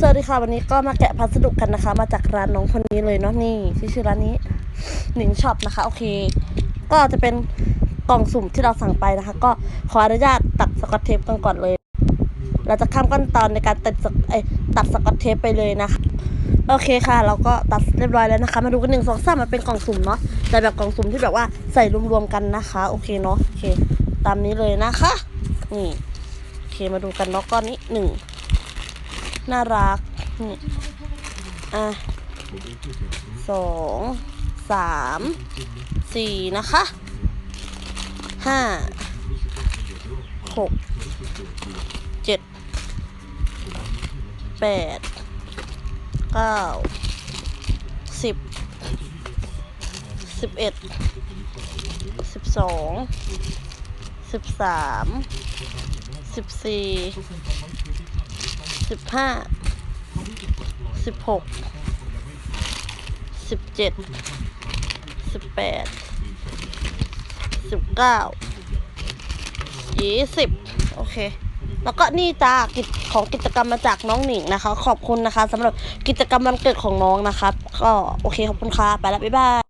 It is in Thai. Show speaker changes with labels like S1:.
S1: สวัสดีค่ะวันนี้ก็มาแกะพัสดุกันนะคะ มาจากร้านน้องคนนี้เลยเนาะนี่ที่ชื่อร้านนี้หนิงช็อปนะคะ โอเค ก็จะเป็นกล่องสุ่มที่เราสั่งไปนะคะ ก็ขออนุญาตตัดสกอตเทปกันก่อนเลย เราจะข้ามขั้นตอนในการตัดสกเอ้ยตัดสกอตเทปไปเลยนะคะ โอเคค่ะ เราก็ตัดเรียบร้อยแล้วนะคะ มาดูกันหนึ่งสองสามมันเป็นกล่องสุ่มเนาะแต่แบบกล่องสุ่มที่แบบว่าใส่รวมๆกันนะคะ โอเคเนาะโอเค ตามนี้เลยนะคะ นี่โอเคมาดูกันเนาะก้อนนี้หนึ่ง น่ารักนี่อะสองสามสี่นะคะห้าหกเจ็ดแปดเก้าสิบสิบเอ็ดสิบสองสิบสามสิบสี่ สิบห้าสิบหกสิบเจ็ดสิบแปดสิบเก้ายี่สิบโอเค แล้วก็นี่จ้ากิจของกิจกรรมมาจากน้องหนิงนะคะ ขอบคุณนะคะสำหรับกิจกรรมวันเกิดของน้องนะครับ ก็โอเคขอบคุณค่ะ ไปแล้วบ๊ายบาย